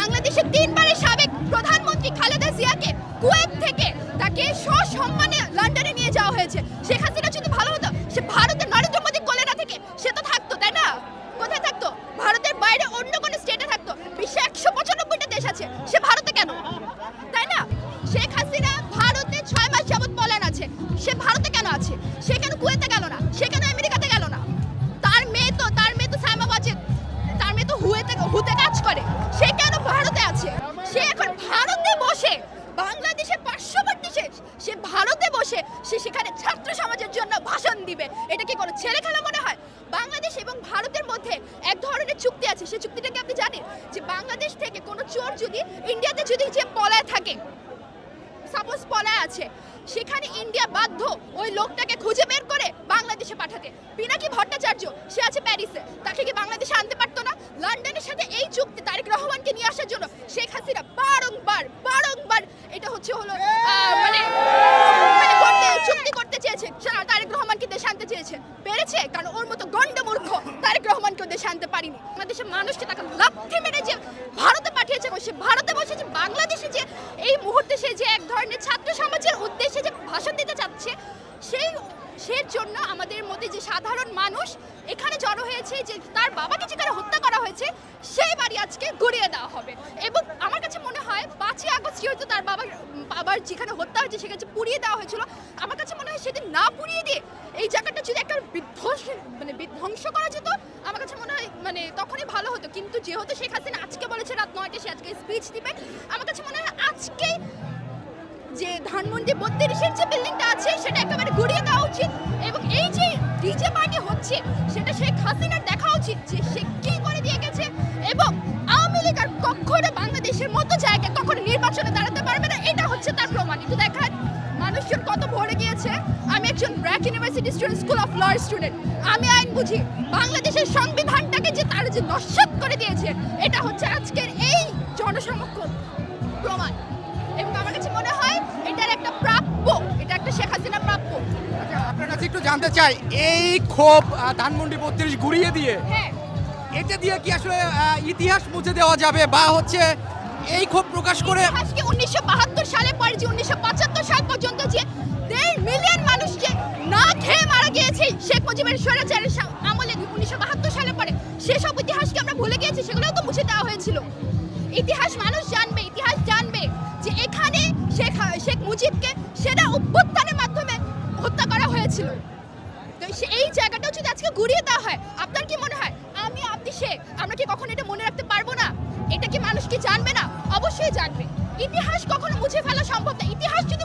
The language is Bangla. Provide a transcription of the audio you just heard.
বাংলাদেশের তিনবারের সাবেক প্রধানমন্ত্রী খালেদা জিয়াকে কুয়েত থেকে তাকে সসম্মানে লন্ডনে নিয়ে যাওয়া হয়েছে। শেখ হাসিনা যদি ভালো হতো, সে ভারতের নরেন্দ্র মোদী কলেরা থেকে সে তো থাকতো, তাই না? কোথায় থাকতো? ভারতের বাইরে অন্য সে সেখানে ছাত্র সমাজের জন্য ভাষণ দিবে। এটা কি কোনো ছেলে খেলা মনে হয়? বাংলাদেশ এবং ভারতের মধ্যে এক ধরনের চুক্তি আছে। সেই চুক্তিটা কি আপনি জানেন? যে বাংলাদেশ থেকে কোনো চোর যদি ইন্ডিয়াতে যদি যে পলায় থাকে সাপোজ পলায় আছে, সেখানে ইন্ডিয়া বাধ্য ওই লোকটাকে খুঁজে বের করে বাংলাদেশে পাঠাতে। পিনাকি ভট্টাচার্য, সে আছে প্যারিসে। তাকে কি বাংলাদেশে আনতে পারতো না? লন্ডনের সাথে এই চুক্তি তারেক রহমানকে নিয়ে আসার জন্য শেখ হাসিনা বারংবার বারংবার এটা হচ্ছে হলো আহ, মানে মানে করতে চুক্তি করতে চেয়েছে সা- তারেক রহমানকে দেশে আনতে চেয়েছে পেরেছে কারণ ওর মতো গন্ড মূর্খ তারেক রহমানকেও দেশে আনতে পারিনি। বাংলাদেশের মানুষকে তাকে লাথি মেরে যে ভারতে পাঠিয়েছে সে ভারতে বসে যে বাংলাদেশে যে এই মুহূর্তে সে যে এক ধরনের ছাত্র সমাজের উদ্দেশ্যে যে ভাষণ দিতে চাচ্ছে, সেই, সের জন্য আমাদের মধ্যে যে সাধারণ মানুষ এখানে জড়ো হয়েছে, যে তার বাবাকে যেখানে হত্যা করা হয়েছে, সেই বাড়ি আজকে গড়িয়ে দেওয়া হবে। এবং আমার কাছে মনে হয় পাঁচই আগস্ট যেহেতু তার বাবার বাবার যেখানে হত্যা হয়েছে, সেখানে পুড়িয়ে দেওয়া হয়েছিল, আমার কাছে মনে হয় সেদিন না পুড়িয়ে দিয়ে এই জায়গাটা যদি একটা বিধ্বংস মানে বিধ্বংস করা যেত তখনই ভালো হতো। কিন্তু যেহেতু শেখ হাসিনা আজকে বলেছে রাত নয়টা সে আজকে স্পিচ দিবে আমার কাছে মনে হয় আজকেই যে ধানমন্ডি বত্রিশের যে বিল্ডিংটা আছে, সেটা একেবারে গুড়িয়ে দেওয়া উচিত। এবং এই যে ডিজে পার্টি হচ্ছে, সেটা শেখ হাসিনার দেখা উচিত যে সে কি করে দিয়ে গেছে। এবং আওয়ামী লীগ আর কখনো বাংলাদেশের মতো জায়গায় কখনো নির্বাচনে দাঁড়াতে পারবে না, এটা হচ্ছে তার প্রমাণ। একটু দেখান, মানুষজন কত ভরে গিয়েছে। আমি একজন BRAC university student school of lawyer student আমি আইন বুঝি, বাংলাদেশের সংবিধানটাকে তারা নস্বাত করে দিয়েছে। এটা হচ্ছে আজকের এই জনসমক্ষণ প্রমাণ। এবং আমার কাছে মনে হয় এটার একটা প্রাপ্য এটা একটা শেখ হাসিনা প্রাপ্য। আচ্ছা, আপনার কাছে একটু জানতে চাই এই ক্ষোভ ধানমন্ডি বত্রিশ ঘুরিয়ে দিয়ে হ্যাঁ। এটা দিয়ে কি আসলে ইতিহাস মুছে দেওয়া যাবে বা হচ্ছে এই ক্ষোভ প্রকাশ করে আজকে উনিশশো বাহাত্তর সালে পরে যে উনিশশো পঁচাত্তর সাল পর্যন্ত যে দেড় মিলিয়ন মানুষ যে না খেয়ে মারা গিয়েছে শেখ মুজিবের স্বৈরাচারের আমলে উনিশশো বাহাত্তর সালে পরে সেসব ইতিহাসকে আমরা ভুলে গিয়েছি, সেগুলোও তো মুছে দেওয়া হয়েছিল। ইতিহাস মানুষ জানবে, ইতিহাস জানবে যে এখানে শেখ শেখ মুজিবকে সেরা অভ্যুত্থানের মাধ্যমে হত্যা করা হয়েছিল। তো এই জায়গাটাও যদি আজকে ঘুরিয়ে দেওয়া হয়, আপনার কি মনে হয়? আমি আপনি সে, আমরা কি কখনো এটা মনে রাখতে পারব না? এটা কি মানুষ কি জানবে না? অবশ্যই জানবে। ইতিহাস কখনো মুছে ফেলা সম্ভব না। ইতিহাস যদি